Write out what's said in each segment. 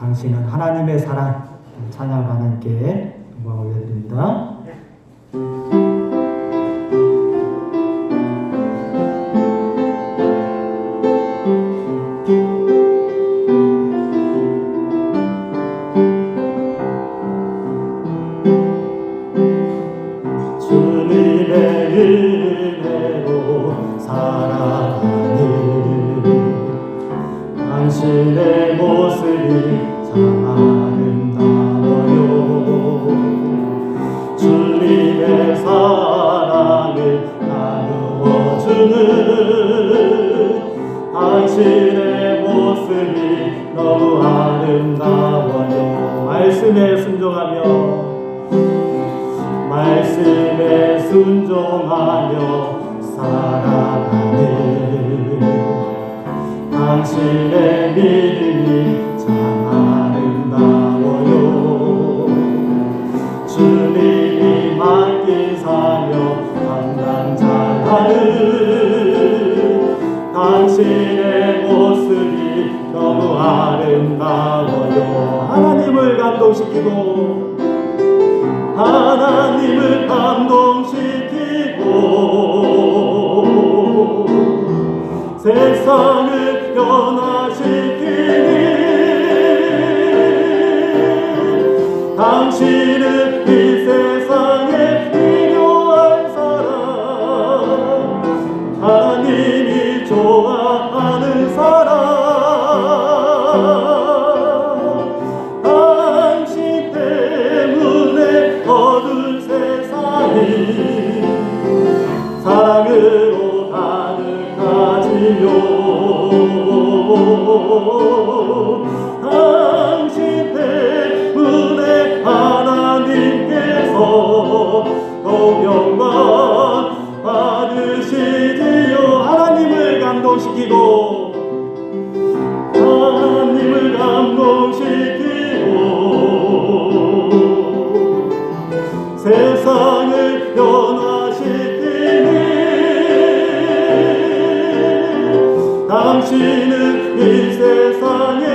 당신은 하나님의 사랑 찬양을 하나님께 영광 올려드립니다. 당신의 당신의 모습이 너무 아름다워요. 말씀에 순종하며 말씀에 순종하며 당신의 모습이 너무 아름다워요 하나님을 감동시키고 하나님을 감동시키고 감동시키고 하나님을 감동시키고 세상을 변화시키니 당신은 이 세상에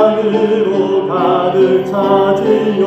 사랑으로 가득 차지요